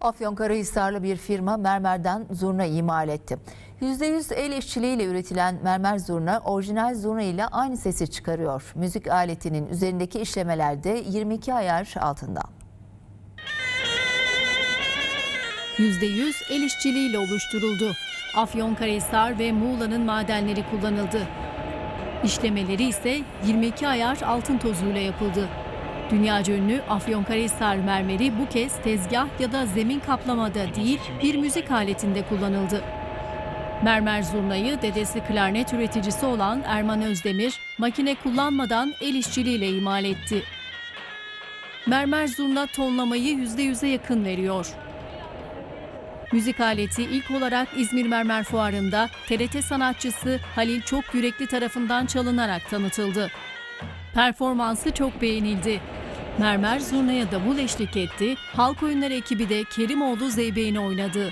Afyonkarahisarlı bir firma mermerden zurna imal etti. %100 el işçiliğiyle üretilen mermer zurna orijinal zurna ile aynı sesi çıkarıyor. Müzik aletinin üzerindeki işlemeler de 22 ayar altından. %100 el işçiliğiyle oluşturuldu. Afyonkarahisar ve Muğla'nın madenleri kullanıldı. İşlemeleri ise 22 ayar altın tozuyla yapıldı. Dünyaca ünlü Afyonkarahisar mermeri bu kez tezgah ya da zemin kaplamada değil bir müzik aletinde kullanıldı. Mermer zurnayı dedesi klarnet üreticisi olan Erman Özdemir makine kullanmadan el işçiliğiyle imal etti. Mermer zurna tonlamayı %100'e yakın veriyor. Müzik aleti ilk olarak İzmir Mermer Fuarı'nda TRT sanatçısı Halil Çok Yürekli tarafından çalınarak tanıtıldı. Performansı çok beğenildi. Mermer zurnaya davul eşlik etti, halk oyunları ekibi de Kerimoğlu Zeybeğini oynadı.